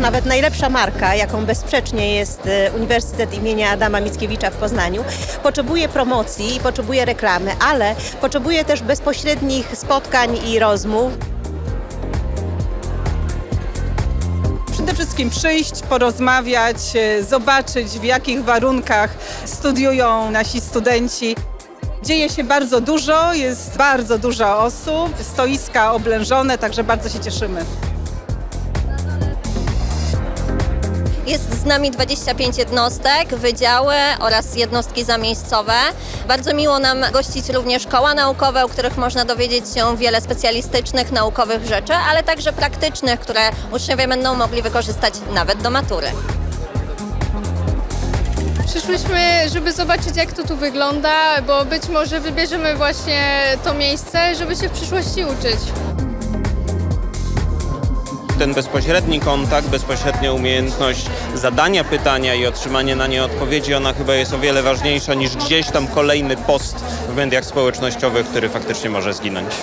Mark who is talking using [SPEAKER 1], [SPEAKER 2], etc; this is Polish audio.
[SPEAKER 1] nawet najlepsza marka, jaką bezsprzecznie jest e, Uniwersytet imienia Adama Mickiewicza w Poznaniu, potrzebuje promocji potrzebuje reklamy, ale potrzebuje też bezpośrednich spotkań i rozmów.
[SPEAKER 2] Przede wszystkim przyjść, porozmawiać, e, zobaczyć w jakich warunkach studiują nasi studenci. Dzieje się bardzo dużo, jest bardzo dużo osób, stoiska oblężone, także bardzo się cieszymy.
[SPEAKER 3] Jest z nami 25 jednostek, wydziały oraz jednostki zamiejscowe. Bardzo miło nam gościć również koła naukowe, u których można dowiedzieć się wiele specjalistycznych, naukowych rzeczy, ale także praktycznych, które uczniowie będą mogli wykorzystać nawet do matury.
[SPEAKER 4] Przyszłyśmy, żeby zobaczyć jak to tu wygląda, bo być może wybierzemy właśnie to miejsce, żeby się w przyszłości uczyć.
[SPEAKER 5] Ten bezpośredni kontakt, bezpośrednia umiejętność zadania pytania i otrzymania na nie odpowiedzi, ona chyba jest o wiele ważniejsza niż gdzieś tam kolejny post w mediach społecznościowych, który faktycznie może zginąć.